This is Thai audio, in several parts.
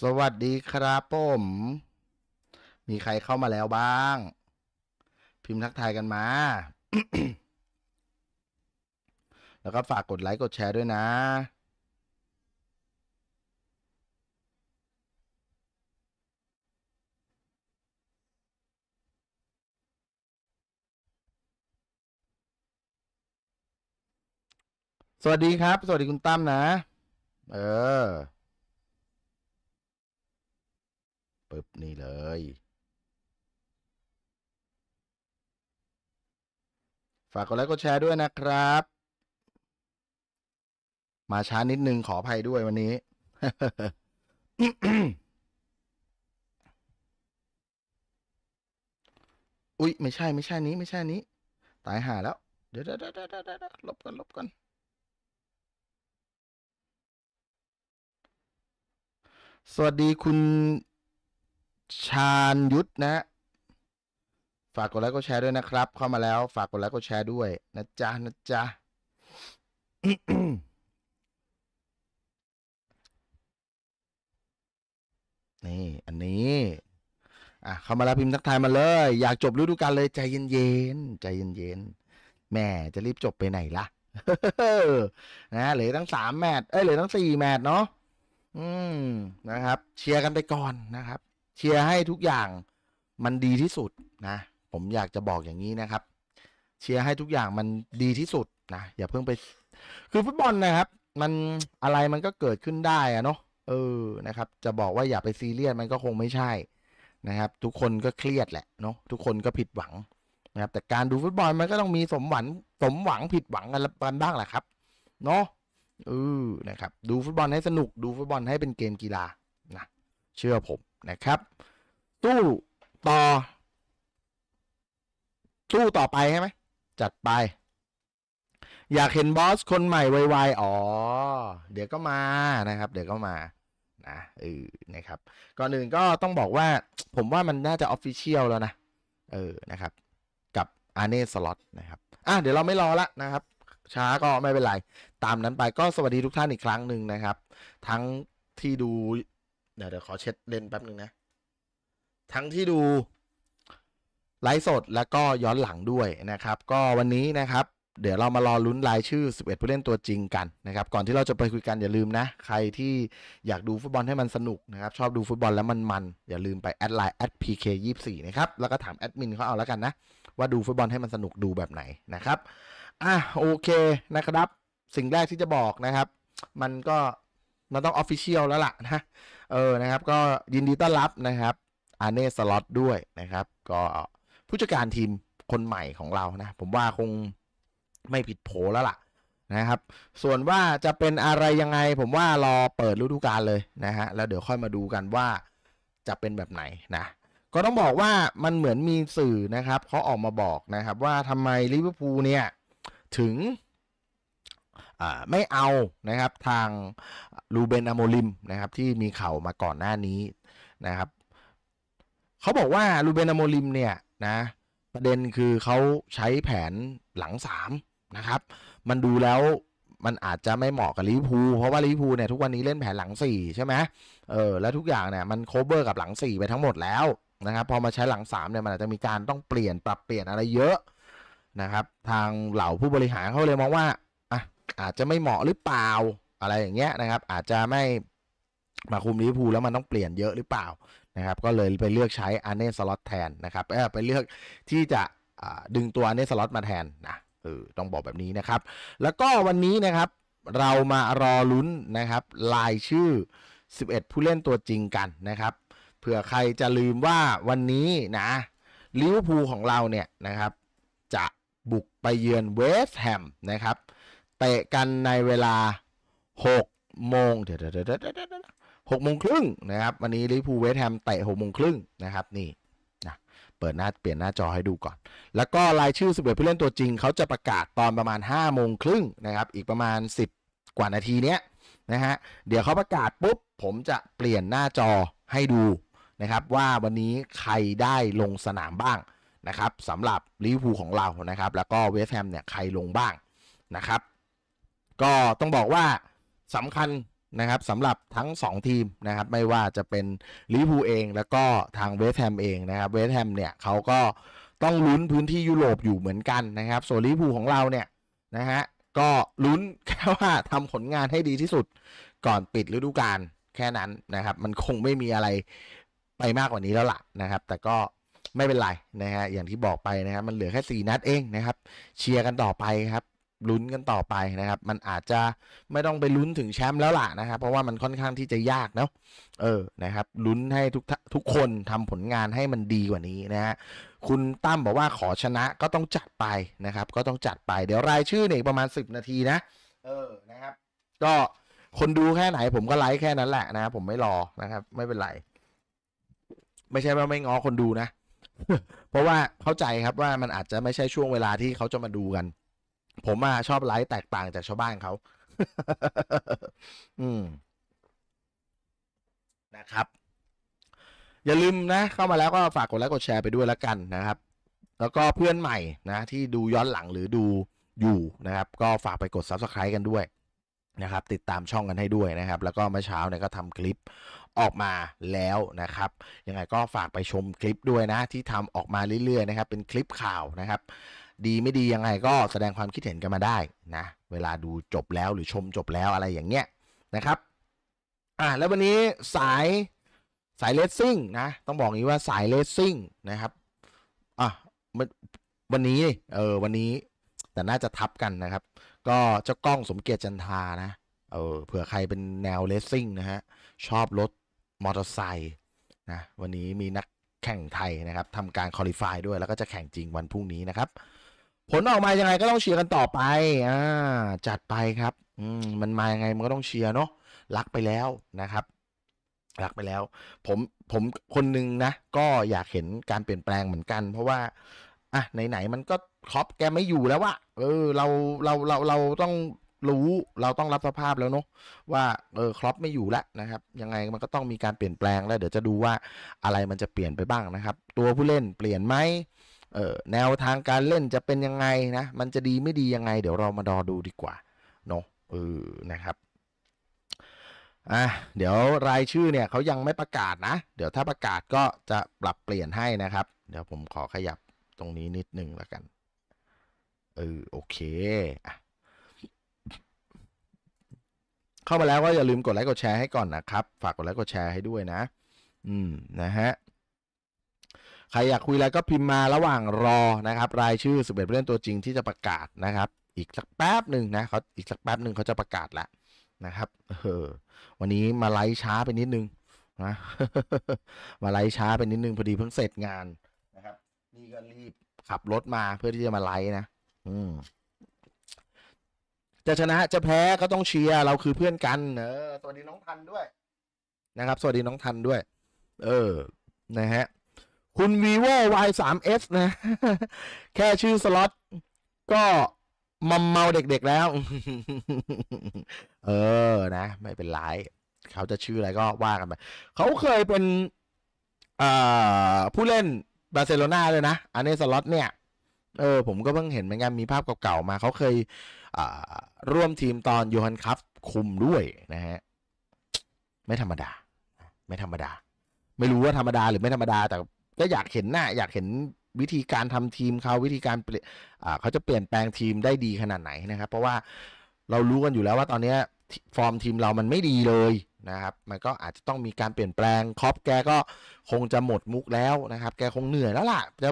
สวัสดีครับผม มีใครเข้ามาแล้วบ้าง พิมพ์ทักทายกันมา แล้วก็ฝากกดไลค์กดแชร์ด้วยนะสวัสดีครับ สวัสดีคุณตั้มนะ เออ ปึ๊บ นี่เลย ฝากกดไลค์กดแชร์ด้วยนะครับ มาช้านิดนึงขออภัยด้วยวันนี้ อุ๊ย ไม่ใช่ไม่ใช่นี้ไม่ใช่นี้ ตายหาแล้ว เดี๋ยวเดี๋ยวเดี๋ยวเดี๋ยวเดี๋ยวเดี๋ยวหลบกันลบกันสวัสดีคุณ ชาญยุทธนะฝากกดไลค์กดแชร์ด้วยนะครับ เข้ามาแล้ว ฝากกดไลค์กดแชร์ด้วยนะจ๊ะนะจ๊ะนี่อันนี้ อะเข้ามาแล้วพิมพ์ทักทายมาเลย อยากจบฤดูกาลเลยใจเย็นๆใจเย็นๆแม่จะรีบจบไปไหนล่ะนะเหลือตั้งสามแมตช์เอ้ยเหลือตั้งสี่แมตช์เนาะอืมนะครับ เชียร์กันไปก่อนนะครับ เชียร์ให้ทุกอย่างมันดีที่สุดนะ ผมอยากจะบอกอย่างนี้นะครับ เชียร์ให้ทุกอย่างมันดีที่สุดนะอย่าเพิ่งไป คือฟุตบอลนะครับ มันอะไรมันก็เกิดขึ้นได้อะเนาะเออนะครับ จะบอกว่าอย่าไปซีเรียสมันก็คงไม่ใช่นะครับ ทุกคนก็เครียดแหละเนาะทุกคนก็ผิดหวังนะครับ แต่การดูฟุตบอลมันก็ต้องมีสมหวังสมหวังผิดหวังกันบ้างแหละครับเนาะเออนะครับ ดูฟุตบอลให้สนุกดูฟุตบอลให้เป็นเกมกีฬานะเชื่อผม นะครับตู้ต่อ ตู้ต่อไปใช่ไหมจัดไป อยากเห็นบอสคนใหม่ไวๆอ๋อ เดี๋ยวก็มานะครับ เดี๋ยวก็มานะเออนะครับ ก่อนอื่นก็ต้องบอกว่า ผมว่ามันน่าจะออฟฟิเชียลแล้วนะ เออนะครับ กับอาเน่สล็อตนะครับอะเดี๋ยวเราไม่รอละนะครับ ช้าก็ไม่เป็นไร ตามนั้นไปก็สวัสดีทุกท่านอีกครั้งหนึ่งนะครับ ทั้งที่ดู เดี๋ยวเดี๋ยวขอเช็ดเลนแป๊บหนึ่งนะ ทั้งที่ดูไลฟ์สดแล้วก็ย้อนหลังด้วยนะครับ ก็วันนี้นะครับ เดี๋ยวเรามารอลุ้นรายชื่อ 11 ผู้เล่นตัวจริงกันนะครับ ก่อนที่เราจะไปคุยกันอย่าลืมนะ ใครที่อยากดูฟุตบอลให้มันสนุกนะครับ ชอบดูฟุตบอลแล้วมันมันอย่าลืมไปแอดไลน์แอด pk24 นะครับ แล้วก็ถามแอดมินเขาเอาแล้วกันนะ ว่าดูฟุตบอลให้มันสนุกดูแบบไหนนะครับอะโอเคนะครับ สิ่งแรกที่จะบอกนะครับ มันก็มันต้องออฟฟิเชียลแล้วล่ะนะ เออนะครับ ก็ยินดีต้อนรับนะครับอาเน่สล็อตด้วยนะครับ ก็ผู้จัดการทีมคนใหม่ของเรานะ ผมว่าคงไม่ผิดโผแล้วล่ะนะครับ ส่วนว่าจะเป็นอะไรยังไง ผมว่ารอเปิดฤดูกาลเลยนะฮะแล้วเดี๋ยวค่อยมาดูกันว่าจะเป็นแบบไหนนะก็ต้องบอกว่ามันเหมือนมีสื่อนะครับเขาออกมาบอกนะครับ ว่าทำไมลิเวอร์พูลเนี่ยถึงไม่เอานะครับทาง ลูเบนอโมลิมนะครับที่มีข่าวมาก่อนหน้านี้นะครับเขาบอกว่าลูเบนอโมลิมเนี่ยนะประเด็นคือเขาใช้แผนหลังสามนะครับมันดูแล้วมันอาจจะไม่เหมาะกับลิเวอร์พูลเพราะว่าลิเวอร์พูลเนี่ยทุกวันนี้เล่นแผนหลังสี่ใช่ไหมเออแล้วทุกอย่างเนี่ยมันโคเวอร์กับหลังสี่ไปทั้งหมดแล้วนะครับพอมาใช้หลังสามเนี่ยมันอาจจะมีการต้องเปลี่ยนปรับเปลี่ยนอะไรเยอะนะครับ ทางเหล่าผู้บริหารเขาเลยมองว่าอะอาจจะไม่เหมาะหรือเปล่า อะไรอย่างเงี้ยนะครับ อาจจะไม่มาคุมลิเวอร์พูลแล้วมันต้องเปลี่ยนเยอะหรือเปล่านะครับ ก็เลยไปเลือกใช้อาร์เน่สล็อตแทนนะครับไปเลือกที่จะดึงตัวอาร์เน่สล็อตมาแทนนะเออต้องบอกแบบนี้นะครับ แล้วก็วันนี้นะครับเรามารอลุ้นนะครับรายชื่อ 11 ผู้เล่นตัวจริงกันนะครับเผื่อใครจะลืมว่าวันนี้นะลิเวอร์พูลของเราเนี่ยนะครับ จะบุกไปเยือนเวสต์แฮมนะครับเตะกันในเวลา 6โมงเดี๋ยวเดี๋ยวเดี๋ยวเดี๋ยวเดี๋ยวหกโมงครึ่งนะครับ วันนี้ลิเวอร์พูลเวสต์แฮมเตะหกโมงครึ่งนะครับนี่นะเปิดหน้าเปลี่ยนหน้าจอให้ดูก่อน แล้วก็รายชื่อ11ผู้เล่นตัวจริง เขาจะประกาศตอนประมาณ5โมงครึ่งนะครับ อีกประมาณ 10 กว่านาทีเนี้ยนะฮะเดี๋ยวเขาประกาศปุ๊บ ผมจะเปลี่ยนหน้าจอให้ดูนะครับ ว่าวันนี้ใครได้ลงสนามบ้างนะครับสำหรับลิเวอร์พูลของเรานะครับ แล้วก็เวสต์แฮมเนี่ยใครลงบ้างนะครับ ก็ต้องบอกว่า สำคัญนะครับสำหรับทั้ง 2 ทีมนะครับไม่ว่าจะเป็นลิเวอร์พูลเอง แล้วก็ทางเวสต์แฮมเองนะครับเวสต์แฮมเนี่ยเขาก็ต้องลุ้นพื้นที่ยุโรปอยู่เหมือนกันนะครับส่วนลิเวอร์พูลของเราเนี่ยนะฮะก็ลุ้นแค่ว่าทำผลงานให้ดีที่สุดก่อนปิดฤดูกาลแค่นั้นนะครับ มันคงไม่มีอะไรไปมากกว่านี้แล้วล่ะนะครับ แต่ก็ไม่เป็นไรนะฮะอย่างที่บอกไปนะครับมันเหลือแค่สี่นัดเองนะครับ เชียร์กันต่อไปครับ ลุ้นกันต่อไปนะครับ มันอาจจะไม่ต้องไปลุ้นถึงแชมป์แล้วล่ะนะครับ เพราะว่ามันค่อนข้างที่จะยากเนาะเออนะครับลุ้นให้ทุกทุกคนทำผลงานให้มันดีกว่านี้นะฮะคุณตั้มบอกว่าขอชนะก็ต้องจัดไปนะครับ ก็ต้องจัดไปเดี๋ยวรายชื่อเนี่ยอีกประมาณสิบนาทีนะ เออนะครับ ก็คนดูแค่ไหนผมก็ไลค์แค่นั้นแหละนะครับผมไม่รอนะครับ ไม่เป็นไรไม่ใช่ว่าไม่ง้อคนดูนะ เพราะว่าเข้าใจครับว่ามันอาจจะไม่ใช่ช่วงเวลาที่เขาจะมาดูกัน ผมอะชอบไลฟ์แตกต่างจากชาวบ้านเขาอืมนะครับ อย่าลืมนะ เข้ามาแล้วก็ฝากกดไลค์กดแชร์ไปด้วยแล้วกันนะครับ แล้วก็เพื่อนใหม่นะ ที่ดูย้อนหลังหรือดูอยู่นะครับ ก็ฝากไปกด subscribe กันด้วยนะครับ ติดตามช่องกันให้ด้วยนะครับ แล้วก็เมื่อเช้าเนี่ยก็ทำคลิปออกมาแล้วนะครับยังไงก็ฝากไปชมคลิปด้วยนะ ที่ทำออกมาเรื่อยๆนะครับ เป็นคลิปข่าวนะครับ ดีไม่ดียังไงก็แสดงความคิดเห็นกันมาได้นะ เวลาดูจบแล้วหรือชมจบแล้วอะไรอย่างเงี้ยนะครับอ่าแล้ววันนี้สายสายเลสซิ่งนะต้องบอกงี้ว่าสายเลสซิ่งนะครับอะมันวันนี้เออวันนี้แต่น่าจะทับกันนะครับ ก็เจ้ากล้องสมเกียรติจันทานะเออเผื่อใครเป็นแนวเลสซิ่งนะฮะชอบรถมอเตอร์ไซค์นะวันนี้มีนักแข่งไทยนะครับทำการคอลี่ฟายด้วยแล้วก็จะแข่งจริงวันพรุ่งนี้นะครับ ผลออกมายังไงก็ต้องเชียร์กันต่อไปอ่าจัดไปครับ อืมมันมายังไงมันก็ต้องเชียร์เนาะรักไปแล้วนะครับ รักไปแล้ว ผมผมคนหนึ่งนะก็อยากเห็นการเปลี่ยนแปลงเหมือนกัน เพราะว่าอะไหนๆมันก็ครอปแกไม่อยู่แล้วว่าเออเราเราเราเราต้องรู้เราต้องรับสภาพแล้วเนาะว่าเออครอปไม่อยู่แล้วนะครับ ยังไงมันก็ต้องมีการเปลี่ยนแปลงแล้ว เดี๋ยวจะดูว่าอะไรมันจะเปลี่ยนไปบ้างนะครับ ตัวผู้เล่นเปลี่ยนไหม เออแนวทางการเล่นจะเป็นยังไงนะ มันจะดีไม่ดียังไง เดี๋ยวเรามาดอดูดีกว่าเนาะเออนะครับอะเดี๋ยวรายชื่อเนี่ยเขายังไม่ประกาศนะ เดี๋ยวถ้าประกาศก็จะปรับเปลี่ยนให้นะครับ เดี๋ยวผมขอขยับตรงนี้นิดนึงแล้วกันเออโอเคอะเข้ามาแล้วก็อย่าลืมกดไลค์กดแชร์ให้ก่อนนะครับ ฝากกดไลค์กดแชร์ให้ด้วยนะ อืมนะฮะ ใครอยากคุยอะไรก็พิมพ์มาระหว่างรอนะครับ รายชื่อ11ผู้เล่นตัวจริงที่จะประกาศนะครับ อีกสักแป๊บหนึ่งนะเขาอีกสักแป๊บหนึ่งเขาจะประกาศแล้วนะครับเออวันนี้มาไลฟ์ช้าไปนิดนึงนะมาไลฟ์ช้าไปนิดนึงพอดีเพิ่งเสร็จงานนะครับ นี่ก็รีบขับรถมาเพื่อที่จะมาไลฟ์นะ อืมจะชนะจะแพ้ก็ต้องเชียร์เราคือเพื่อนกันเออสวัสดีน้องทันด้วยนะครับ สวัสดีน้องทันด้วย เออ นะฮะ คุณ vivo y 3 s นะ แค่ชื่อสล็อต ก็มัมเมาเด็กๆแล้ว เออนะ ไม่เป็นไรเขาจะชื่ออะไรก็ว่ากันไปเขาเคยเป็นผู้เล่นบาร์เซโลนาเลยนะ อันนี้สล็อตเนี่ย เออ ผมก็เพิ่งเห็นเหมือนกันมีภาพเก่าๆมา เขาเคยร่วมทีมตอนยูฮันคัพคุมด้วยนะฮะ ไม่ธรรมดา ไม่ธรรมดา ไม่รู้ว่าธรรมดาหรือไม่ธรรมดาแต่ ก็อยากเห็นหน้า อยากเห็นวิธีการทำทีมเขาวิธีการเขาจะเปลี่ยนแปลงทีมได้ดีขนาดไหนนะครับ เพราะว่าเรารู้กันอยู่แล้วว่าตอนนี้ฟอร์มทีมเรามันไม่ดีเลยนะครับ มันก็อาจจะต้องมีการเปลี่ยนแปลงครอปแกก็คงจะหมดมุกแล้วนะครับ แกคงเหนื่อยแล้วล่ะจะ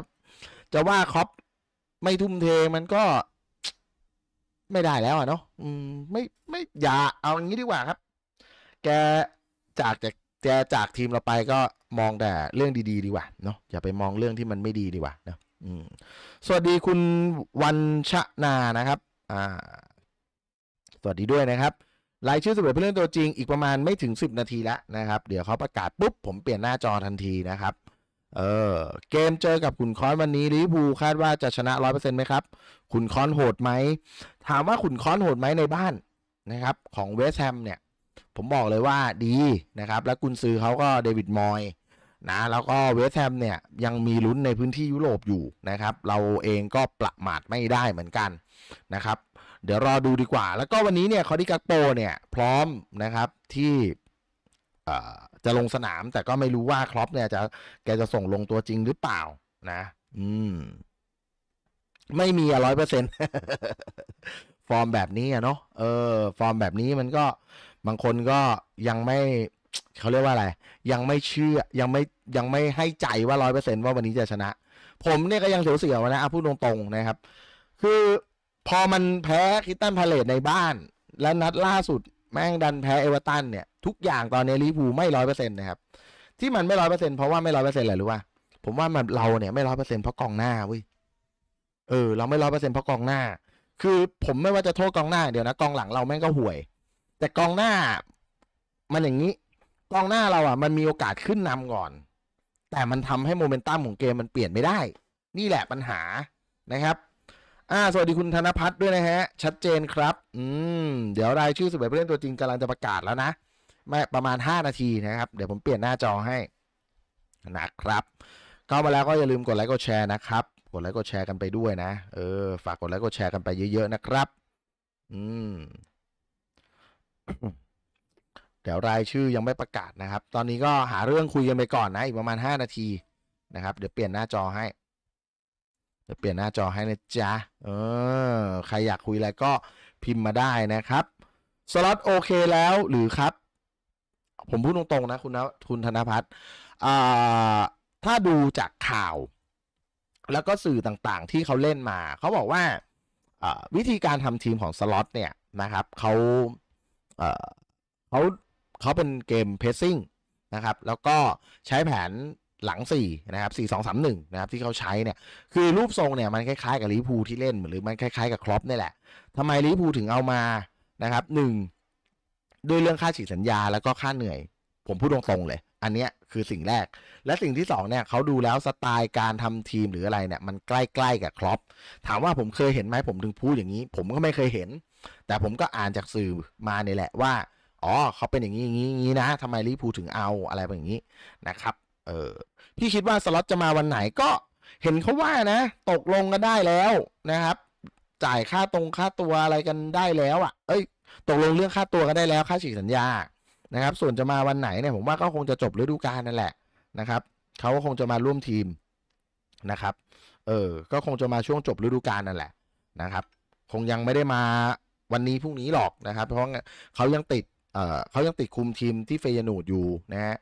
จะว่าครอปไม่ทุ่มเทมันก็ไม่ได้แล้วอะเนาะอืมไม่ไม่อย่าเอาอย่างนี้ดีกว่าครับ แกจากจาก แกจากทีมเราไปก็มองแต่เรื่องดี ๆ ดีกว่าเนาะอย่าไปมองเรื่องที่มันไม่ดีดีกว่าเนะสวัสดีคุณวันชนานะครับอ่าสวัสดีด้วยนะครับรายชื่อสำหรับผู้เล่นตัวจริงอีกประมาณไม่ถึง 10 นาทีแล้วนะครับ เดี๋ยวเขาประกาศปุ๊บ ผมเปลี่ยนหน้าจอทันทีนะครับ เออเกมเจอกับขุนคอนวันนี้ลิเวอร์พูคาดว่าจะชนะ100%ไหมครับขุนคอนโหดไหม ถามว่าขุนคอนโหดไหมในบ้านนะครับ ของเวสแฮมเนี่ย ผมบอกเลยว่าดีนะครับ และกุนซือเขาก็เดวิดมอยนะแล้วก็เวสแฮมเนี่ยยังมีลุ้นในพื้นที่ยุโรปอยู่นะครับ เราเองก็ประมาทไม่ได้เหมือนกันนะครับ เดี๋ยวรอดูดีกว่า แล้วก็วันนี้เนี่ยคอดิกักโปเนี่ยพร้อมนะครับที่จะลงสนามแต่ก็ไม่รู้ว่าครอปเนี่ยจะแกจะส่งลงตัวจริงหรือเปล่านะ อืม ไม่มีร้อยเปอร์เซ็นฟอร์มแบบนี้อะเนาะเออ ฟอร์มแบบนี้มันก็ บางคนก็ยังไม่เขาเรียกว่าอะไร ยังไม่เชื่อยังไม่ยังไม่ให้ใจว่าร้อยเปอร์เซ็นว่าวันนี้จะชนะ ผมเนี่ยก็ยังเสียวๆนะอะพูดตรงๆนะครับ คือพอมันแพ้คริสตันพาเลตในบ้าน และนัดล่าสุดแม่งดันแพ้เอเวอร์ตันเนี่ยทุกอย่างตอนนี้ลิพูไม่ร้อยเปอร์เซ็นต์นะครับ ที่มันไม่ร้อยเปอร์เซ็นต์เพราะว่าไม่ร้อยเปอร์เซ็นต์อะไรรู้ป่ะผมว่ามันเราเนี่ยไม่ร้อยเปอร์เซ็นต์เพราะกองหน้าเว้ยเออเราไม่ร้อยเปอร์เซ็นต์เพราะกองหน้า คือผมไม่ว่าจะโทษกองหน้าเดี๋ยวนะกองหลังเราแม่งก็ห่วย แต่กองหน้า มันอย่างนี้ กองหน้าเราอะ มันมีโอกาสขึ้นนำก่อน แต่มันทำให้โมเมนตัมของเกมมันเปลี่ยนไม่ได้ นี่แหละปัญหานะครับอ่าสวัสดีคุณธนพัฒน์ด้วยนะฮะ ชัดเจนครับ อืม เดี๋ยวรายชื่อสิบเอ็ดผู้เล่นตัวจริงกำลังจะประกาศแล้วนะไม่ประมาณ 5 นาทีนะครับ เดี๋ยวผมเปลี่ยนหน้าจอให้นะครับ เข้ามาแล้วก็อย่าลืมกดไลค์กดแชร์นะครับ กดไลค์กดแชร์กันไปด้วยนะ เออ ฝากกดไลค์กดแชร์กันไปเยอะๆนะครับ อืม เดี๋ยวรายชื่อยังไม่ประกาศนะครับ ตอนนี้ก็หาเรื่องคุยกันไปก่อนนะอีกประมาณ 5 นาทีนะครับ เดี๋ยวเปลี่ยนหน้าจอให้ เดี๋ยวเปลี่ยนหน้าจอให้นะจ๊ะเออใครอยากคุยอะไรก็พิมพ์มาได้นะครับสล็อตโอเคแล้วหรือครับ ผมพูดตรงๆนะคุณนะคุณธนพัฒน์ถ้าดูจากข่าว แล้วก็สื่อต่างๆ ที่เขาเล่นมา เขาบอกว่าวิธีการทำทีมของสล็อตเนี่ยนะครับเขา เขาเขาเป็นเกมเพ s ซิ่งนะครับ แล้วก็ใช้แผนหลัง 4 นะครับ 4 2 3 1 นะครับ ที่เขาใช้เนี่ย คือรูปทรงเนี่ย มันคล้ายๆกับลิเวอร์พูที่เล่น หรือมันคล้ายๆกับครอปนี่แหละทำไมลิเวอร์พูถึงเอามานะครับหนึ่งด้วยเรื่องค่าฉีดสัญญาแล้วก็ค่าเหนื่อย ผมพูดตรงๆเลย อันเนี้ยคือสิ่งแรก และสิ่งที่สองเนี่ยเขาดูแล้วสไตล์การทำทีมหรืออะไรเนี่ย มันใกล้ๆกับครอปถามว่าผมเคยเห็นไหมผมถึงพูดอย่างนี้ ผมก็ไม่เคยเห็น แต่ผมก็อ่านจากสื่อมาเนี่ยแหละว่า อ๋อเขาเป็นอย่างนี้อย่างนี้อย่างนี้นะทำไมลิพูถึงเอาอะไรแบบนี้นะครับ เออพี่คิดว่าสล็อตจะมาวันไหนก็เห็นเขาว่านะ ตกลงกันได้แล้วนะครับ จ่ายค่าตรงค่าตัวอะไรกันได้แล้วอะ่ะ เอ้ย ตกลงเรื่องค่าตัวกันได้แล้ว ค่าฉีกสัญญานะครับ ส่วนจะมาวันไหนเนี่ยผมว่าก็คงจะจบฤดูกาลนั่นแหละนะครับเขาก็คงจะมาร่วมทีมนะครับ เออ ก็คงจะมาช่วงจบฤดูกาลนั่นแหละนะครับ คงยังไม่ได้มา วันนี้พรุ่งนี้หรอกนะครับ เพราะเขายังติดเอ่อเขายังติดคุมทีมที่เฟยนูดอยู่นะฮะ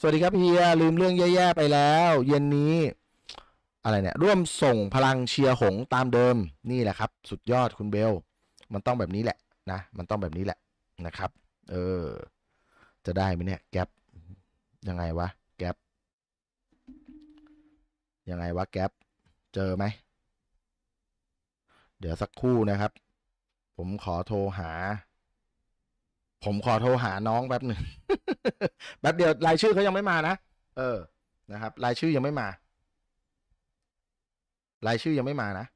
สวัสดีครับเฮียลืมเรื่องแย่ๆไปแล้ว เย็นนี้อะไรเนี่ยร่วมส่งพลังเชียร์หงตามเดิมนี่แหละครับ สุดยอดคุณเบล มันต้องแบบนี้แหละนะ มันต้องแบบนี้แหละนะครับ เออ จะได้ไหมเนี่ยแก๊ปยังไงวะแก๊ปยังไงวะแก๊ปเจอไหม เดี๋ยวสักครู่นะครับ ผมขอโทรหา ผมขอโทรหาน้องแป๊บหนึ่งแป๊บเดียวรายชื่อเขายังไม่มานะเออนะครับ รายชื่อยังไม่มา รายชื่อยังไม่มานะ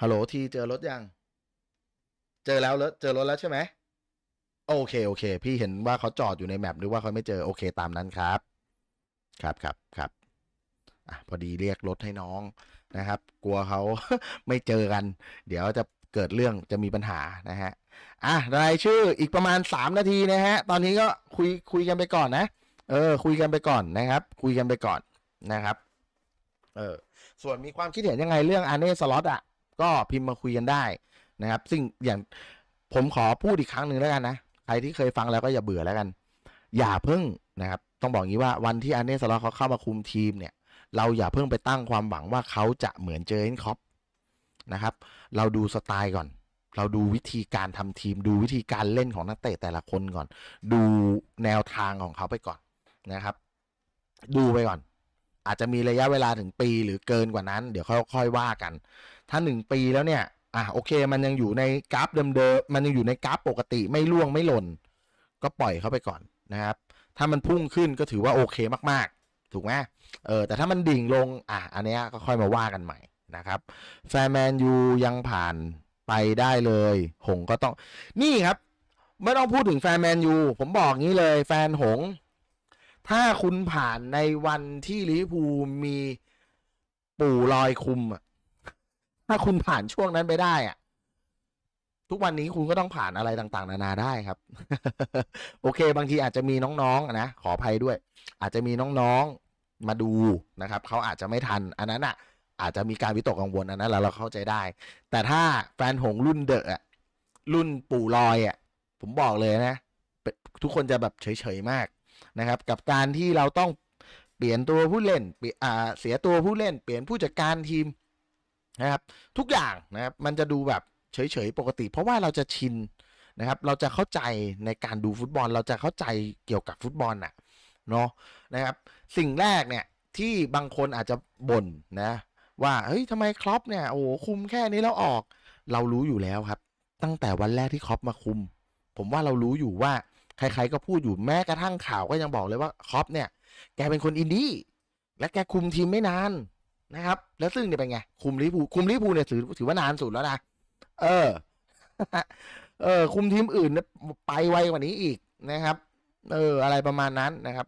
ฮัลโหลทีเจอรถยัง เจอแล้วรถเจอรถแล้วใช่ไหมโอเค โอเค พี่เห็นว่าเขาจอดอยู่ในแมปหรือว่าเขาไม่เจอ โอเค ตามนั้นครับ ครับครับครับ อะพอดีเรียกรถให้น้องนะครับ กลัวเขาไม่เจอกัน เดี๋ยวจะเกิดเรื่องจะมีปัญหานะฮะอะรายชื่ออีกประมาณสามนาทีนะฮะ ตอนนี้ก็คุยคุยกันไปก่อนนะ เออ คุยกันไปก่อนนะครับ คุยกันไปก่อนนะครับ เออ ส่วนมีความคิดเห็นยังไงเรื่องอาเน่สล็อตอะ ก็พิมพ์มาคุยกันได้นะครับ ซึ่งอย่างผมขอพูดอีกครั้งหนึ่งแล้วกันนะ ใครที่เคยฟังแล้วก็อย่าเบื่อแล้วกัน อย่าเพิ่งนะครับ ต้องบอกงี้ว่าวันที่อาเน่สล็อตเขาเข้ามาคุมทีมเนี่ย เราอย่าเพิ่งไปตั้งความหวังว่าเขาจะเหมือนเจอเอนคอปนะครับ เราดูสไตล์ก่อน เราดูวิธีการทำทีม ดูวิธีการเล่นของนักเตะแต่ละคนก่อน ดูแนวทางของเขาไปก่อนนะครับ ดูไปก่อน อาจจะมีระยะเวลาถึงปีหรือเกินกว่านั้น เดี๋ยวค่อยๆว่ากัน ถ้าหนึ่งปีแล้วเนี่ยอะโอเค มันยังอยู่ในกราฟเดิมๆมันยังอยู่ในกราฟปกติไม่ร่วงไม่หล่นก็ปล่อยเขาไปก่อนนะครับ ถ้ามันพุ่งขึ้นก็ถือว่าโอเคมากๆ ถูกไหมเออแต่ถ้ามันดิ่งลงอะอันเนี้ยก็ค่อยมาว่ากันใหม่นะครับ แฟนแมนยูยังผ่านไปได้เลย หงก็ต้อง นี่ครับ ไม่ต้องพูดถึงแฟนแมนยูผมบอกงี้เลย แฟนหง ถ้าคุณผ่านในวันที่ลิเวอร์พูลมีปู่ลอยคุมอะถ้าคุณผ่านช่วงนั้นไปได้อะทุกวันนี้คุณก็ต้องผ่านอะไรต่างๆ นานาได้ครับ โอเค บางทีอาจจะมีน้องๆนะขออภัยด้วย อาจจะมีน้องๆ มาดูนะครับเขาอาจจะไม่ทัน อันนั้นอะอาจจะมีการวิตกกังวลอันนั้นแล้วเราเข้าใจได้ แต่ถ้าแฟนหงรุ่นเดอะรุ่นปู่ลอยอะผมบอกเลยนะ ทุกคนจะแบบเฉยๆมากนะครับ กับการที่เราต้องเปลี่ยนตัวผู้เล่นเปลี่ยนอ่าเสียตัวผู้เล่น เปลี่ยนผู้จัดการทีมนะครับ ทุกอย่างนะครับมันจะดูแบบเฉยๆปกติ เพราะว่าเราจะชินนะครับ เราจะเข้าใจในการดูฟุตบอล เราจะเข้าใจเกี่ยวกับฟุตบอลน่ะ เนาะนะครับ สิ่งแรกเนี่ยที่บางคนอาจจะบ่นนะ ว่าเฮ้ยทำไมครอปเนี่ยโอ้โหคุมแค่นี้แล้วออก เรารู้อยู่แล้วครับ ตั้งแต่วันแรกที่ครอปมาคุม ผมว่าเรารู้อยู่ว่าใครๆก็พูดอยู่แม้กระทั่งข่าวก็ยังบอกเลยว่าครอปเนี่ย แกเป็นคนอินดี้และแกคุมทีมไม่นานนะครับ แล้วซึ่งเนี่ยเป็นไง คุมลิพูคุมลิพูเนี่ยถือถือว่านานสุดแล้วนะเออ เออ คุมทีมอื่นไปไวกว่านี้อีกนะครับ เออ อะไรประมาณนั้นนะครับ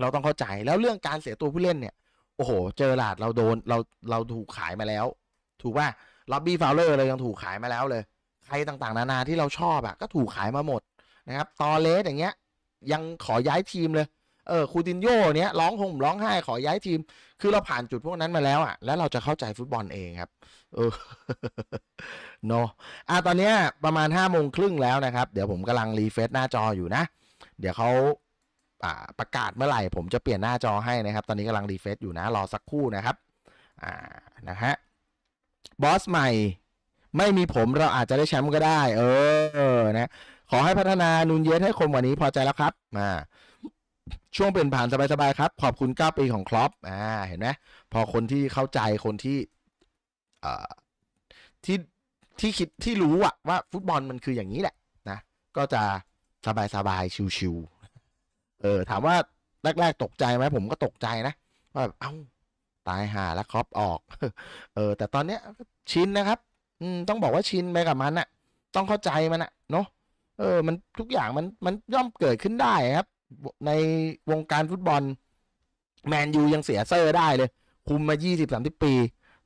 เราต้องเข้าใจแล้วเรื่องการเสียตัวผู้เล่นเนี่ย โอ้โห เจอหลาดเราโดนเราเราถูกขายมาแล้ว ถูกป่ะล็อบบี้ฟาวเลอร์เลยยังถูกขายมาแล้วเลย ใครต่างๆ นานาที่เราชอบอะก็ถูกขายมาหมดนะครับ ตอเลสอย่างเงี้ย ยังขอย้ายทีมเลย เออคูตินโยเนี้ยร้องห่มร้องไห้ขอย้ายทีม คือเราผ่านจุดพวกนั้นมาแล้วอะแล้วเราจะเข้าใจฟุตบอลเองครับ เออเนอะอะตอนเนี้ยประมาณห้าโมงครึ่งแล้วนะครับ เดี๋ยวผมกำลังรีเฟซหน้าจออยู่นะ เดี๋ยวเขา ประกาศเมื่อไหร่ ผมจะเปลี่ยนหน้าจอให้นะครับ ตอนนี้กำลังรีเฟซอยู่นะ รอสักครู่นะครับอ่านะฮะบอสใหม่ไม่มีผมเราอาจจะได้แชมป์ก็ได้ เออนะขอให้พัฒนานูนเยสให้คมกว่านี้พอใจแล้วครับมาช่วงเปลี่ยนผ่านสบายๆครับ ขอบคุณ 9 ปีของครอปอ่าเห็นไหมพอคนที่เข้าใจคนที่เอ่อที่ที่คิดที่รู้อะว่าฟุตบอลมันคืออย่างนี้แหละนะ ก็จะสบายๆชิวๆ เออ ถามว่าแรกๆตกใจไหมผมก็ตกใจนะว่าแบบเอ้าตายห่าแล้วครอปออก เออ แต่ตอนเนี้ยชินนะครับ อืมต้องบอกว่าชินไปกับมันอะต้องเข้าใจมันอะเนาะเออ มันทุกอย่างมันมันย่อมเกิดขึ้นได้ครับ ในวงการฟุตบอล แมนยูยังเสียเซอร์ได้เลย คุมมา20 30ปี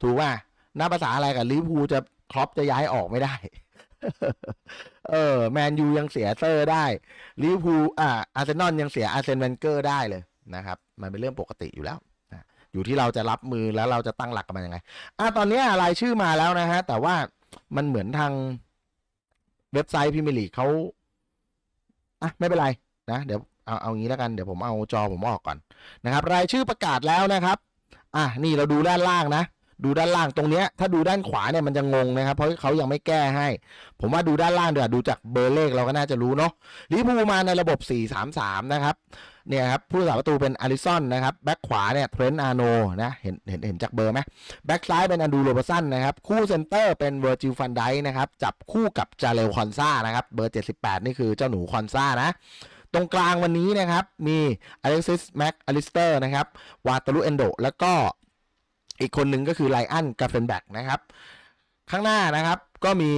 ถูกว่านับภาษาอะไรกับลิเวอร์พูลจะครอปจะย้ายออกไม่ได้ เออ แมนยูยังเสียเซอร์ได้ลิเวอร์พูลอ่าอาร์เซนอลยังเสียอาร์เซนเวนเกอร์ได้เลยนะครับ มันเป็นเรื่องปกติอยู่แล้วอยู่ที่เราจะรับมือแล้วเราจะตั้งหลักกับมันยังไงอะตอนนี้รายชื่อมาแล้วนะฮะ แต่ว่ามันเหมือนทางเว็บไซต์พิมลีเขาอะไม่เป็นไรนะ เดี๋ยวเอาเอางี้แล้วกันเดี๋ยวผมเอาจอผมออกก่อนนะครับ รายชื่อประกาศแล้วนะครับ อะนี่เราดูด้านล่างนะ ดูด้านล่างตรงเนี้ยถ้าดูด้านขวาเนี่ยมันจะงงนะครับเพราะเขายังไม่แก้ให้ ผมว่าดูด้านล่างเดี๋ยวดูจากเบอร์เลขเราก็น่าจะรู้เนาะลิเวอร์พูลมาในระบบ 4-3-3 นะครับเนี่ยครับผู้รักษาประตูเป็นอาริสันนะครับแบ็คขวาเนี่ยเทรนต์อาโนนะเห็นเห็นเห็นจากเบอร์ไหมแบ็คซ้ายเป็นอันดูโรบสันนะครับคู่เซนเตอร์เป็นเวอร์จิลฟันไดนะครับจับคู่กับจาเรลคอนซานะครับเบอร์ 78 นี่คือเจ้าหนูคอนซานะตรงกลางวันนี้นะครับ มีอเล็กซิสแม็กอลิสเตอร์นะครับวาตาลุเอนโดแล้วก็ อีกคนหนึ่งก็คือไลอันกาเฟนแบกนะครับ ข้างหน้านะครับก็มี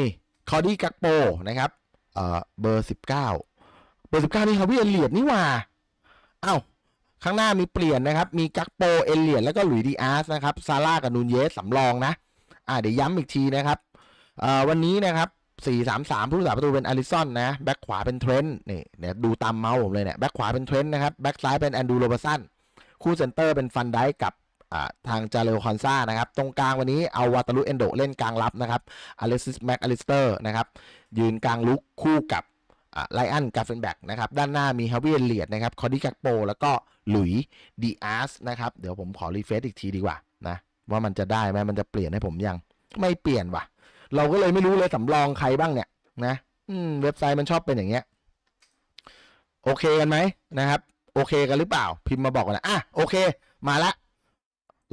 คอดี้กักโปนะครับเอ่อเบอร์ 19 เบอร์ 19 นี่ฮาวิเอเลียดนี่ว่าอ้าวข้างหน้ามีเปลี่ยนนะครับ มีกักโปเอเลียดแล้วก็หลุยดีอาร์สนะครับซาร่ากับนูนเยสสำรองนะอ่าเดี๋ยวย้ำอีกทีนะครับเอ่อวันนี้นะครับ4-3-3 ผู้รักษาประตูเป็นอาริสันนะแบ็คขวาเป็นเทรนต์นี่เนี่ยดูตามเมาส์ผมเลยเนี่ยแบ็คขวาเป็นเทรนต์นะครับแบ็คซ้ายเป็นแอนดูโรบสันคู่เซนเตอร์เป็นฟันไดกับ ทางจาเรลคอนซานะครับ ตรงกลางวันนี้เอาวาตาลุเอนโดเล่นกลางรับนะครับอเล็กซิสแม็กอลิสเตอร์นะครับยืนกลางลุกคู่กับไลอันกาเฟนแบกนะครับด้านหน้ามีฮาวิเอเลียดนะครับคอดี้กักโปแล้วก็หลุยดีอาร์สนะครับเดี๋ยวผมขอรีเฟซอีกทีดีกว่านะว่ามันจะได้ไหมมันจะเปลี่ยนให้ผมยัง ไม่เปลี่ยนว่ะ เราก็เลยไม่รู้เลยสำรองใครบ้างเนี่ยนะอืมเว็บไซต์มันชอบเป็นอย่างเงี้ยโอเคกันไหมนะครับ โอเคกันหรือเปล่า พิมพ์มาบอกกันนะอะโอเค มาละ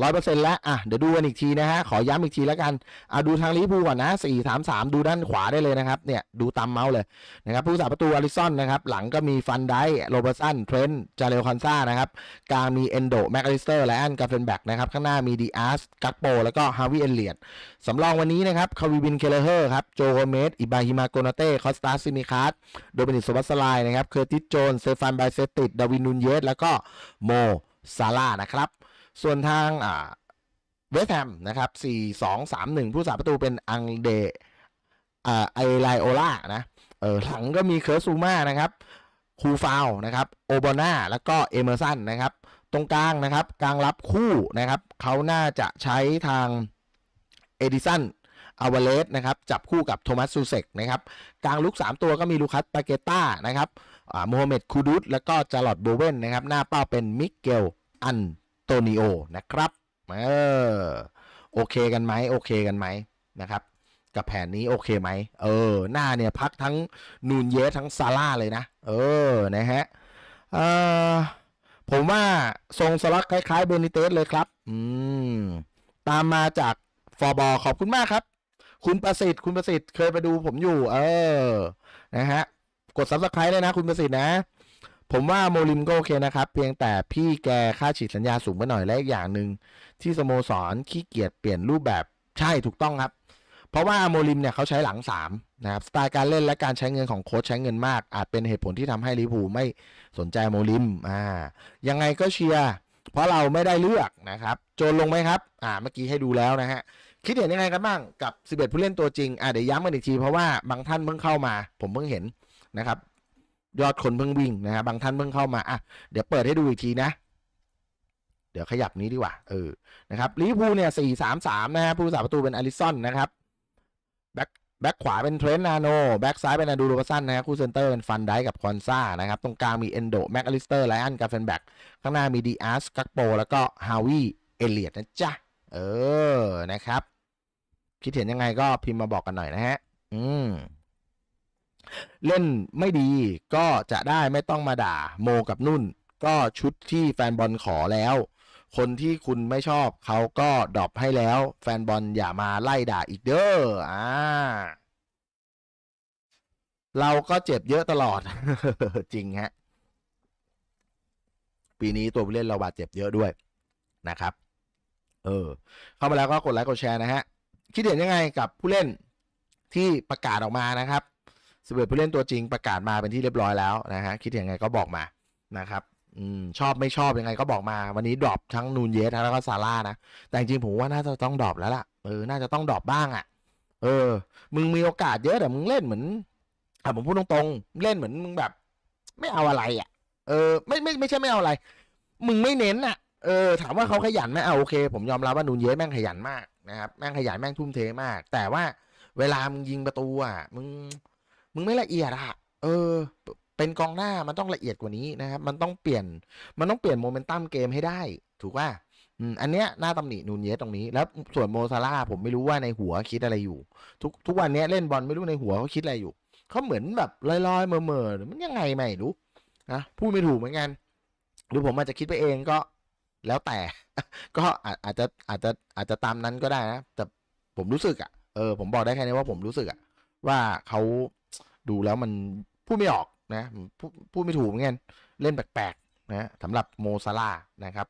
ร้อยเปอร์เซ็นต์แล้วอะเดี๋ยวดูกันอีกทีนะฮะ ขอย้ำอีกทีแล้วกันอะดูทางลิเวอร์พูก่อนนะสี่สามสามดูด้านขวาได้เลยนะครับ เนี่ย ดูตามเมาส์เลยนะครับผู้สาประตูอาริสันนะครับ หลังก็มีฟันไดโรเบอร์สันเทรนต์จาเรลคอนซานะครับ กลางมีเอนโดแมคอลิสเตอร์และแอนกาเฟนแบกนะครับ ข้างหน้ามีดีอาร์สกักโปแล้วก็ฮาวิเอเลียดสำรองวันนี้นะครับคาริบินเคเลเฮอร์ครับโจโกเมสอิบาฮิมาโกนาเต้คอสตาซิมิคาร์ดโดมินิกโซบัสไลนะครับเคอร์ติสโจนเซฟานไบเซติดดาวินนูนเยสแล้วก็โมซาร่านะครับ ส่วนทางอ่าเวสแฮมนะครับสี่สองสามหนึ่งผู้สาประตูเป็นอังเดอ่าไอไลโอล่านะเออหลังก็มีเคิร์ซูมานะครับคูฟาวนะครับโอบอนาแล้วก็เอเมอร์สันนะครับ ตรงกลางนะครับกลางรับคู่นะครับเขาน่าจะใช้ทางเอดิสันอาวาเลสนะครับจับคู่กับโทมัสซูเซกนะครับกลางลุก 3 ตัวก็มีลูคัสปาเกต้านะครับอ่าโมฮัมเหม็ดคูดุสแล้วก็จารอดโบเวนนะครับหน้าเป้าเป็นมิเกลอัน โตนิโอนะครับเออโอเคกันไหมโอเคกันไหมนะครับ กับแผนนี้โอเคไหมเออ หน้าเนี่ยพักทั้งนูนเยสทั้งซาร่าเลยนะ เออนะฮะเออผมว่าทรงสล็อตคล้าย ๆ เบนิเตสเลยครับ อืม ตามมาจากฟอร์บอขอบคุณมากครับ คุณประสิทธิ์คุณประสิทธิ์เคยไปดูผมอยู่ เออ นะฮะ กดซับสไครต์เลยนะ คุณประสิทธิ์นะ ผมว่าโมลิมก็โอเคนะครับ เพียงแต่พี่แกค่าฉีดสัญญาสูงไปหน่อยและอีกอย่างหนึ่งที่สโมสรขี้เกียจเปลี่ยนรูปแบบใช่ถูกต้องครับ เพราะว่าโมลิมเนี่ยเขาใช้หลังสามนะครับสไตล์การเล่นและการใช้เงินของโค้ชใช้เงินมาก อาจเป็นเหตุผลที่ทำให้ลิพูไม่สนใจโมลิมอ่ายังไงก็เชียร์เพราะเราไม่ได้เลือกนะครับ โจนลงไหมครับอ่าเมื่อกี้ให้ดูแล้วนะฮะคิดเห็นยังไงกันบ้างกับ 11 ผู้เล่นตัวจริงอ่าเดี๋ยวย้ำกันอีกทีเพราะว่าบางท่านเพิ่งเข้ามา ผมเพิ่งเห็นนะครับ ยอดคนเพิ่งวิ่งนะฮะบางท่านเพิ่งเข้ามาอะเดี๋ยวเปิดให้ดูอีกทีนะ เดี๋ยวขยับนี้ดีกว่าเออนะครับลิเวอร์พูลเนี่ย4-3-3นะฮะผู้สาประตูเป็นอลิสันนะครับแบ็คแบ็คขวาเป็นเทรนต์นาโนแบ็คซ้ายเป็นอาดูโรบสันนะฮะคู่เซนเตอร์เป็นฟันไดกับคอนซ่านะครับตรงกลางมีเอนโดแม็กอลิสเตอร์ไลอันกาเฟนแบ็กข้างหน้ามีดีอาร์สกักโปแล้วก็ฮาวิเอเลียดนะจ๊ะเออนะครับ คิดเห็นยังไงก็พิมพ์มาบอกกันหน่อยนะฮะ อืม เล่นไม่ดีก็จะได้ไม่ต้องมาด่าโมกับนุ่น ก็ชุดที่แฟนบอลขอแล้ว คนที่คุณไม่ชอบเขาก็ดรอปให้แล้ว แฟนบอลอย่ามาไล่ด่าอีกเด้ออ่าเราก็เจ็บเยอะตลอด จริงฮะ ปีนี้ตัวผู้เล่นเราบาดเจ็บเยอะด้วยนะครับ เออ เข้ามาแล้วก็กดไลค์กดแชร์นะฮะ คิดเห็นยังไงกับผู้เล่นที่ประกาศออกมานะครับ สเปผู้เล่นตัวจริงประกาศมาเป็นที่เรียบร้อยแล้วนะฮะคิดยังไงก็บอกมานะครับอืมชอบไม่ชอบยังไงก็บอกมา วันนี้ดรอปทั้งนูนเยสแล้วก็ซาร่านะ แต่จริงผมว่าน่าจะต้องดรอปแล้วล่ะเออน่าจะต้องดรอปบ้างอะ่ะ เออ มึงมีโอกาสเยอะแต่มึงเล่นเหมือนอะผมพูดตรงๆเล่นเหมือนมึงแบบ ไม่เอาอะไรอะ่ะ เออ ไม่ไม่ไม่ใช่ไม่เอาอะไร มึงไม่เน้นอะเออถามว่าเขาขยันไหมเอาโอเคผมยอมรับว่านูนเยสแม่งขยันมากนะครับแม่งขยันแม่งทุ่มเทมาก แต่ว่าเวลามึงยิงประตูอะมึง มึงไม่ละเอียดอะเออ เป็นกองหน้ามันต้องละเอียดกว่านี้นะครับ มันต้องเปลี่ยน มันต้องเปลี่ยนโมเมนตัมเกมให้ได้ ถูกป่ะอันเนี้ยหน่าตำหนินูนเยสตรงนี้ แล้วส่วนโมซาร่าผมไม่รู้ว่าในหัวคิดอะไรอยู่ ทุกทุกวันเนี้ยเล่นบอลไม่รู้ในหัวเขาคิดอะไรอยู่ เขาเหมือนแบบลอยๆเมื่อเมื่อๆมันยังไงไม่รู้นะพูดไม่ถูกเหมือนกัน หรือผมอาจจะคิดไปเองก็แล้วแต่ ก็อาจจะอาจจะอาจจะตามนั้นก็ได้นะ แต่ผมรู้สึกอะ เออผมบอกได้แค่นี้ว่าผมรู้สึกอะ ว่าเขา ดูแล้วมันพูดไม่ออกนะพูดพูดไม่ถูกเหมือนกันเล่นแปลกๆนะสำหรับโมซาร่านะครับ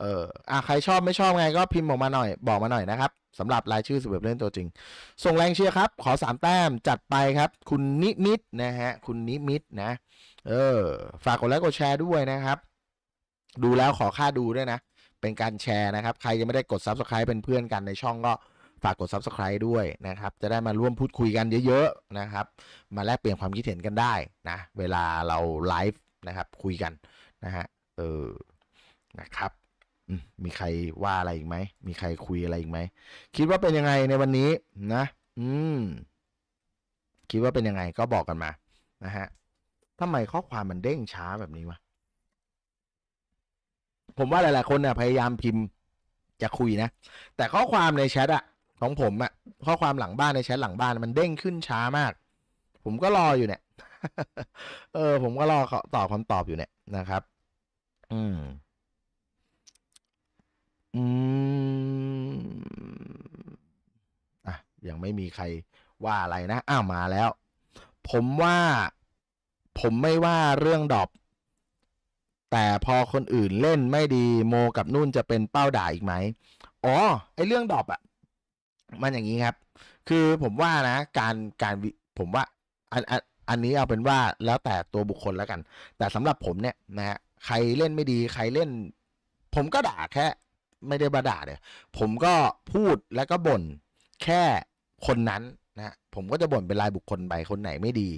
เอออะใครชอบไม่ชอบไงก็พิมพ์ออกมาหน่อยบอกมาหน่อยนะครับสำหรับรายชื่อสิบเอ็ดเล่นตัวจริง ส่งแรงเชียร์ครับ ขอสามแต้มจัดไปครับ คุณนิมิตนะฮะคุณนิมิตนะ เออ ฝากกดไลค์กดแชร์ด้วยนะครับ ดูแล้วขอค่าดูด้วยนะ เป็นการแชร์นะครับ ใครยังไม่ได้กด Subscribe เป็นเพื่อนกันในช่องก็ ฝากกด Subscribe ด้วยนะครับ จะได้มาร่วมพูดคุยกันเยอะๆนะครับ มาแลกเปลี่ยนความคิดเห็นกันได้นะ เวลาเราไลฟ์นะครับคุยกันนะฮะ เออ นะครับมมีใครว่าอะไรอีกไหม มีใครคุยอะไรอีกไหม คิดว่าเป็นยังไงในวันนี้นะ อืม คิดว่าเป็นยังไงก็บอกกันมา นะฮะทำไมข้อความมันเด้งช้าแบบนี้วะ ผมว่าหลาย ๆ คนเนี่ยพยายามพิมพ์จะคุยนะ แต่ข้อความในแชทอะ ของผมอะข้อความหลังบ้านในแชทหลังบ้านมันเด้งขึ้นช้ามาก ผมก็รออยู่เนี่ยเออ ผมก็รอเขาตอบคำตอบอยู่เนี่ยนะครับ อืม อืมอะยังไม่มีใครว่าอะไรนะอ้าวมาแล้ว ผมว่า ผมไม่ว่าเรื่องดอปแต่พอคนอื่นเล่นไม่ดีโมกับนุ่นจะเป็นเป้าด่าอีกไหม อ๋อ ไอเรื่องดอปอะ มันอย่างนี้ครับ คือผมว่านะ การการวิผมว่าอันอันอันนี้เอาเป็นว่าแล้วแต่ตัวบุคคลแล้วกัน แต่สำหรับผมเนี่ยนะฮะใครเล่นไม่ดีใครเล่น ผมก็ด่าแค่ ไม่ได้บาด่าเนี่ยผมก็พูดแล้วก็บ่นแค่คนนั้นนะผมก็จะบ่นเป็นรายบุคคลไปคนไหนไม่ดี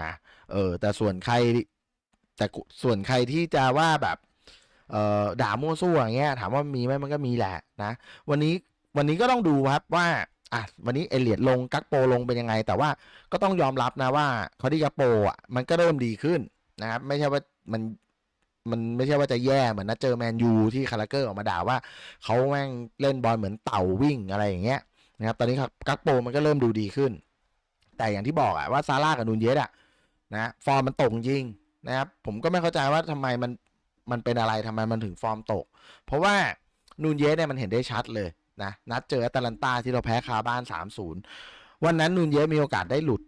นะเออแต่ส่วนใครแต่ส่วนใครที่จะว่าแบบเอ่อด่ามั่วซั่วอย่างเงี้ยถามว่ามีไหมมันก็มีแหละนะ วันนี้ วันนี้ก็ต้องดูครับว่าอะวันนี้เอเลียดลงกักโปลงเป็นยังไง แต่ว่าก็ต้องยอมรับนะว่าคอดี้กักโปอะมันก็เริ่มดีขึ้นนะครับไม่ใช่ว่ามันมันไม่ใช่ว่าจะแย่เหมือนนัดเจอแมนยูที่คาราเกอร์ออกมาด่าว่าเขาแม่งเล่นบอลเหมือนเต่าวิ่งอะไรอย่างเงี้ยนะครับตอนนี้กักโปมันก็เริ่มดูดีขึ้น แต่อย่างที่บอกอะว่าซาร่ากับนูนเยสอะนะฟอร์มมันตกจริงนะครับผมก็ไม่เข้าใจว่าทำไมมันมันเป็นอะไรทำไมมันถึงฟอร์มตก เพราะว่านูนเยสเนี่ยมันเห็นได้ชัดเลย นะนัดเจอแอตแลนตาที่เราแพ้คาบ้าน 3-0 วันนั้นนูนเยสมีโอกาสได้หลุด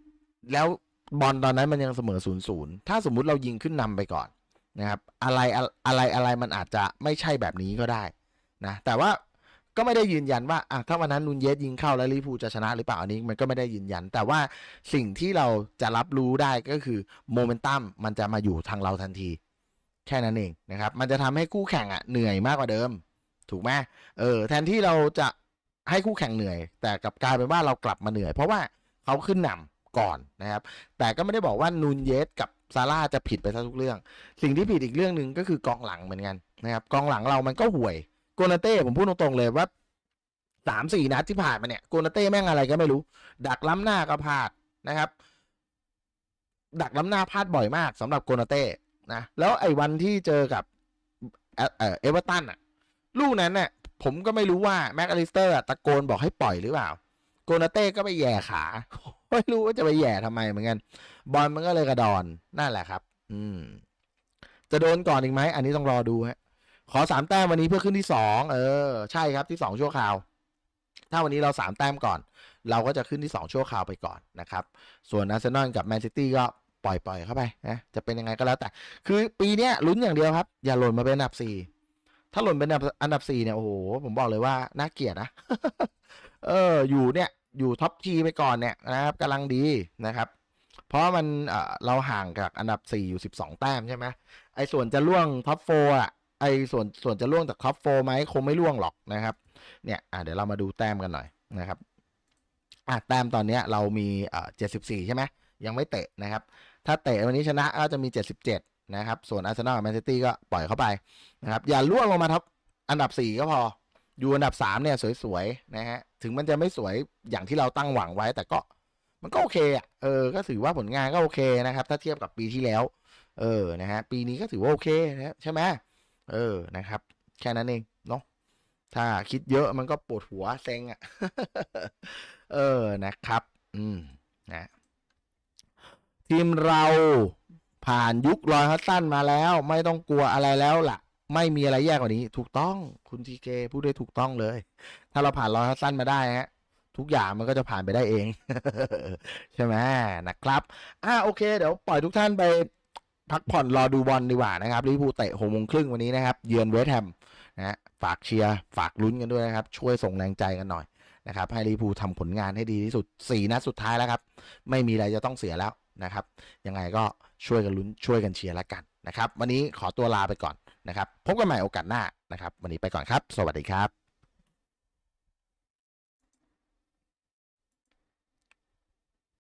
แล้วบอลตอนนั้นมันยังเสมอ 0-0 ถ้าสมมุติเรายิงขึ้นนำไปก่อนนะครับอะไรอะไรอะไรมันอาจจะไม่ใช่แบบนี้ก็ได้นะแต่ว่าก็ไม่ได้ยืนยันว่าอะถ้าวันนั้นนูนเยสยิงเข้าแล้วลิพูจะชนะหรือเปล่าอันนี้มันก็ไม่ได้ยืนยัน แต่ว่าสิ่งที่เราจะรับรู้ได้ก็คือโมเมนตัมมันจะมาอยู่ทางเราทันที แค่นั้นเองนะครับ มันจะทำให้คู่แข่งอะเหนื่อยมากกว่าเดิม ถูกไหมเออแทนที่เราจะให้คู่แข่งเหนื่อย แต่กลับกลายเป็นว่าเรากลับมาเหนื่อย เพราะว่าเขาขึ้นนำก่อนนะครับ แต่ก็ไม่ได้บอกว่านูนเยสกับซาร่าจะผิดไปซะทุกเรื่อง สิ่งที่ผิดอีกเรื่องหนึ่งก็คือกองหลังเหมือนกันนะครับกองหลังเรามันก็ห่วยโกนาเต้ผมพูดตรงๆเลยว่าสามสี่นัดที่ผ่านมาเนี่ยโกนาเต้แม่งอะไรก็ไม่รู้ ดักล้ำหน้าก็พลาดนะครับ ดักล้ำหน้าพลาดบ่อยมากสำหรับโกนาเต้นะแล้วไอ้วันที่เจอกับเอเออเอเวอร์ตันอะ ลูกนั้นเนี่ยผมก็ไม่รู้ว่าแม็กอลิสเตอร์ตะโกนบอกให้ปล่อยหรือเปล่า โกนาเต้ก็ไปแย่ขาไม่รู้ว่าจะไปแย่ทำไมเหมือนกัน บอลมันก็เลยกระดอนนั่นแหละครับ อืม จะโดนก่อนอีกไหมอันนี้ต้องรอดูฮะขอสามแต้มวันนี้เพื่อขึ้นที่สองเออ ใช่ครับที่สองชั่วคราว ถ้าวันนี้เราสามแต้มก่อน เราก็จะขึ้นที่สองชั่วคราวไปก่อนนะครับ ส่วนอาร์เซนอลกับแมนซิตี้ก็ปล่อยปล่อยเข้าไปนะจะเป็นยังไงก็แล้วแต่ คือปีเนี้ยลุ้นอย่างเดียวครับ อย่าหล่นมาเป็นอันดับสี่ ถ้าหล่นเป็นอันดับสี่เนี่ยโอ้โหผมบอกเลยว่าน่าเกลียดนะ เอออยู่เนี่ยอยู่ท็อปทีไปก่อนเนี่ยนะครับกำลังดีนะครับ เพราะมันเอ่อเราห่างจากอันดับสี่อยู่สิบสองแต้มใช่ไหมไอ้ส่วนจะล่วงท็อปโฟอะไอ้ส่วนส่วนจะล่วงจากท็อปโฟไหมคงไม่ล่วงหรอกนะครับเนี่ยอะเดี๋ยวเรามาดูแต้มกันหน่อยนะครับอะแต้มตอนเนี้ยเรามีเอ่อเจ็ดสิบสี่ใช่ไหมยังไม่เตะนะครับ ถ้าเตะวันนี้ชนะก็จะมีเจ็ดสิบเจ็ด นะครับ ส่วนอาร์เซนอลกับแมนซิตี้ก็ปล่อยเข้าไปนะครับ อย่าล่วงลงมาท็อปอันดับสี่ก็พอ อยู่อันดับสามเนี่ย สวยๆ นะฮะ ถึงมันจะไม่สวยอย่างที่เราตั้งหวังไว้ แต่ก็มันก็โอเคอะ เออ ก็ถือว่าผลงานก็โอเคนะครับ ถ้าเทียบกับปีที่แล้ว เออ นะฮะ ปีนี้ก็ถือว่าโอเคนะใช่ไหมเออ นะครับ แค่นั้นเอง เนาะ ถ้าคิดเยอะมันก็ปวดหัวเซ็งอะ เออ นะครับ อืม นะ ทีมเรา ผ่านยุครอยฮัตสันมาแล้ว ไม่ต้องกลัวอะไรแล้วล่ะ ไม่มีอะไรแย่กว่านี้ ถูกต้องคุณทีเกพูดได้ถูกต้องเลย ถ้าเราผ่านรอยฮัตสันมาได้ฮะทุกอย่างมันก็จะผ่านไปได้เอง ใช่ไหมนะครับอ่าโอเค เดี๋ยวปล่อยทุกท่านไปพักผ่อนรอดูบอลดีกว่านะครับลิเวอร์พูลเตะหกโมงครึ่งวันนี้นะครับ เยือนเวสต์แฮมนะฝากเชียร์ฝากลุ้นกันด้วยนะครับ ช่วยส่งแรงใจกันหน่อยนะครับให้ลิเวอร์พูลทำผลงานให้ดีที่สุดสี่นัดสุดท้ายแล้วครับ ไม่มีอะไรจะต้องเสียแล้ว นะครับ ยังไงก็ช่วยกันลุ้นช่วยกันเชียร์แล้วกันนะครับ วันนี้ขอตัวลาไปก่อนนะครับ พบกันใหม่โอกาสหน้านะครับ วันนี้ไปก่อนครับ สวัสดีครับ